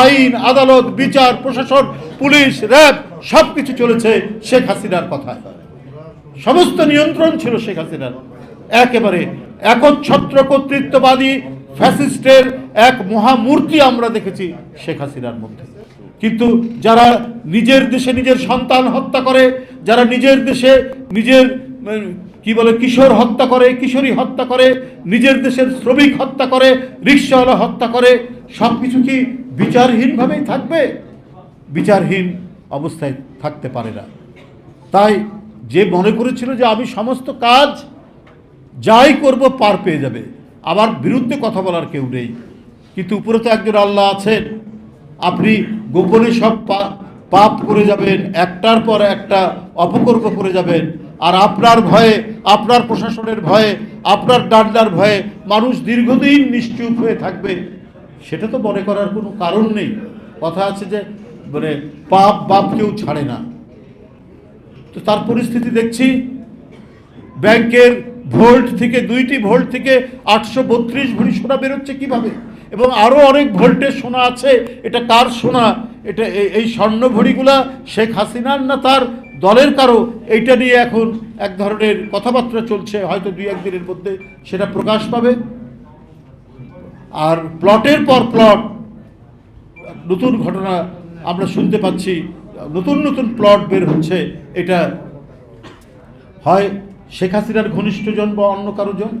আইন, আদালত, বিচার, প্রশাসন, পুলিশ, র্যাব সব কিছু চলেছে শেখ হাসিনার কথায়। সমস্ত নিয়ন্ত্রণ ছিল শেখ হাসিনার। একেবারে একচ্ছত্র কর্তৃত্ববাদী ফ্যাসিস্টের এক মহামূর্তি আমরা দেখেছি শেখ হাসিনার মধ্যে। কিন্তু যারা নিজের দেশে নিজের সন্তান হত্যা করে, যারা নিজের দেশে নিজের কি বলে, কিশোর হত্যা করে, কিশোরী হত্যা করে, নিজের দেশের শ্রমিক হত্যা করে, রিক্সাওয়ালা হত্যা করে সব কিছু কি বিচারহীনভাবেই থাকবে, বিচারহীন অবস্থায় থাকতে পারে না। তাই যে মনে করেছিল যে আমি সমস্ত কাজ যাই করব পার পেয়ে যাবে, আমার বিরুদ্ধে কথা বলার কেউ নেই। কিন্তু উপরে তো একজন আল্লাহ আছেন। আপনি গোপনে সব পাপ করে যাবেন, একটার পর একটা অপকর্ম করে যাবেন। আর আপনার ভয়ে, আপনার প্রশাসনের ভয়ে, আপনার ডান্ডার ভয়ে মানুষ দীর্ঘদিন নিশ্চুপ হয়ে থাকবে। সেটা তো মনে করার কোনো কারণ নেই। কথা আছে যে মানে পাপ বাপ কেউ ছাড়ে না। তো তার পরিস্থিতি দেখছি। ব্যাংকের ভোল্ট থেকে, দুইটি ভোল্ট থেকে আটশো বত্রিশ ভরি সোনা বেরোচ্ছে কীভাবে? এবং আরও অনেক ভোল্টের সোনা আছে। এটা কার সোনা? এটা এই- স্বর্ণ ভরিগুলা শেখ হাসিনার না তার দলের কারও? এইটা নিয়ে এখন এক ধরনের কথাবার্তা চলছে। হয়তো দুই একদিনের মধ্যে সেটা প্রকাশ পাবে। আর প্লটের পর প্লট, নতুন ঘটনা আমরা শুনতে পাচ্ছি, নতুন নতুন প্লট বের হচ্ছে, এটা হয় শেখ হাসিনার ঘনিষ্ঠজন বা অন্য কারও জন